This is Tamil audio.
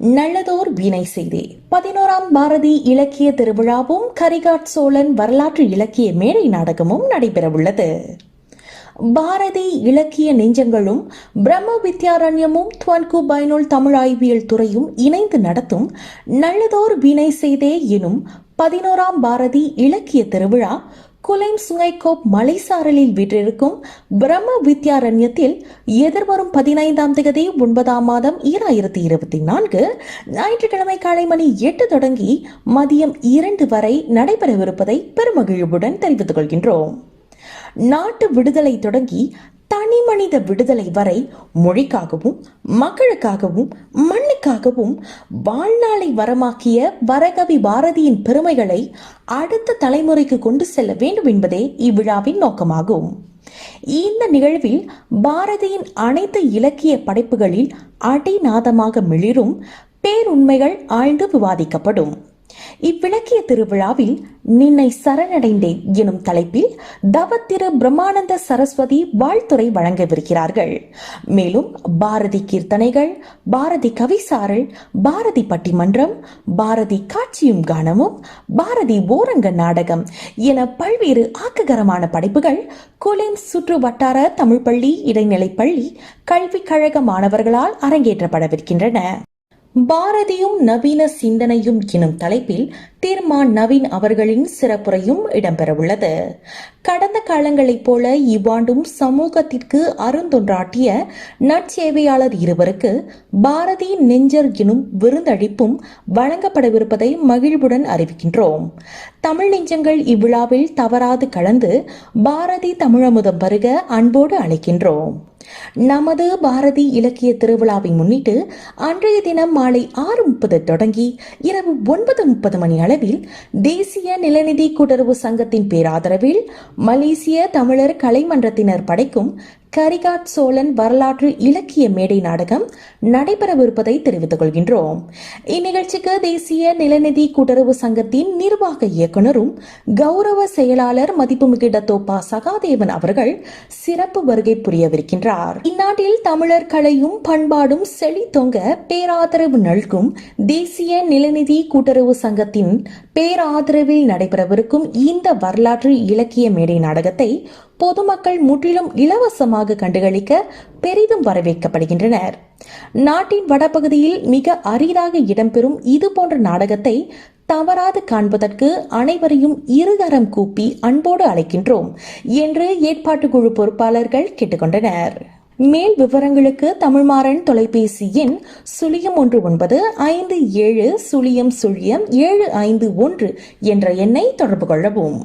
நல்லதோர் வீணை செய்தே. பதினோராம் பாரதி இலக்கிய திருவிழாவும் கரிகாட் சோழன் வரலாற்று இலக்கிய மேடை நாடகமும் நடைபெறவுள்ளது. பாரதி இலக்கிய நெஞ்சங்களும் பிரம்ம வித்யாரண்யமும் துவன்கு பைனுல் தமிழ் ஆய்வியல் துறையும் இணைந்து நடத்தும் நல்லதோர் வீணை செய்தே எனும் பதினோராம் பாரதி இலக்கிய திருவிழா குலைம் சுங்கைக்கோப் மலைசாரலில் வீற்றிருக்கும் பிரம்ம வித்யாரண்யத்தில் எதிர்வரும் பதினைந்தாம் தேதி ஒன்பதாம் மாதம் ஈராயிரத்தி இருபத்தி நான்கு ஞாயிற்றுக்கிழமை காலை மணி எட்டு தொடங்கி மதியம் இரண்டு வரை நடைபெறவிருப்பதை பெருமகிழ்வுடன் தெரிவித்துக் கொள்கின்றோம். நாட்டு விடுதலை தொடங்கி தனி மனித விடுதலை வரை மொழிக்காகவும் மக்களுக்காகவும் மண்ணுக்காகவும் வாழ்நாளை வரமாக்கிய வரகவி பாரதியின் பெருமைகளை அடுத்த தலைமுறைக்கு கொண்டு செல்ல வேண்டும் என்பதே இவ்விழாவின் நோக்கமாகும். இந்த நிகழ்வில் பாரதியின் அனைத்து இலக்கிய படைப்புகளில் அடிநாதமாக மிளிரும் பேருண்மைகள் ஆழ்ந்து விவாதிக்கப்படும். இவ்விளக்கிய திருவிழாவில் நின்னை சரணடைந்தேன் எனும் தலைப்பில் தவத்திரு பிரம்மானந்த சரஸ்வதி வாழ்த்துறை வழங்கவிருக்கிறார்கள். மேலும் பாரதி கீர்த்தனைகள் பாரதி கவிசாரல் பாரதி பட்டிமன்றம் பாரதி காட்சியும் கானமும் பாரதி ஓரங்க நாடகம் என பல்வேறு ஆக்ககரமான படைப்புகள் குலிம் சுற்று வட்டார தமிழ் பள்ளி இடைநிலைப் பள்ளி கல்விக் கழக மாணவர்களால் அரங்கேற்றப்படவிருக்கின்றன. பாரதியும் நவீன சிந்தனையும் எனும் தலைப்பில் தீர்மான் நவீன் அவர்களின் சிறப்புரையும் இடம்பெறவுள்ளது. கடந்த காலங்களைப் போல இவ்வாண்டும் சமூகத்திற்கு அருந்தொன்றாட்டிய நற்சேவையாளர் இருவருக்கு பாரதி நெஞ்சர் எனும் விருந்தளிப்பும் வழங்கப்படவிருப்பதை மகிழ்வுடன் அறிவிக்கின்றோம். தமிழ் நெஞ்சங்கள் இவ்விழாவில் தவறாது கலந்து பாரதி தமிழமுதம் வருக அன்போடு அழைக்கின்றோம். நமது பாரதி இலக்கிய திருவிழாவை முன்னிட்டு அன்றைய தினம் மாலை ஆறு முப்பது தொடங்கி இரவு ஒன்பது முப்பது மணி அளவில் தேசிய நிலநிதி கூட்டுறவு சங்கத்தின் பேராதரவில் மலேசிய தமிழர் கலைமன்றத்தினர் படைக்கும் கரிகாட் சோழன் வரலாற்று இலக்கிய மேடை நாடகம் நடைபெறவிருப்பதை தெரிவித்துக் கொள்கின்றோம். இந்நிகழ்ச்சிக்கு தேசிய நிலநிதி கூட்டுறவு சங்கத்தின் நிர்வாக இயக்குனரும் கௌரவ செயலாளர் மதிப்புமிகு டத்தோப்பா சகாதேவன் அவர்கள் சிறப்பு வருகை புரியவிருக்கின்றார். இந்நாட்டில் தமிழர் கலையும் பண்பாடும் செழித்தொங்க பேராதரவு நல்கும் தேசிய நிலநிதி கூட்டுறவு சங்கத்தின் பேராதரவில் நடைபெறவிருக்கும் இந்த வரலாற்று இலக்கிய மேடை நாடகத்தை பொதுமக்கள் முற்றிலும் இலவசமாக கண்டுகளிக்க பெரிதும் வரவேற்கப்படுகின்றனர். நாட்டின் வடபகுதியில் மிக அரிதாக இடம்பெறும் இது போன்ற நாடகத்தை தவறாது காண்பதற்கு அனைவரையும் இருகரம் கூப்பி அன்போடு அழைக்கின்றோம் என்று ஏற்பாட்டு குழு பொறுப்பாளர்கள் கேட்டுக்கொண்டனர். மேல் விவரங்களுக்கு தமிழ்மாறன் தொலைபேசி எண் சுழியம் ஒன்று ஒன்பது ஐந்து ஏழு சுழியம் சுழியம் ஏழு ஐந்து ஒன்று என்ற எண்ணை தொடர்பு கொள்ளவும்.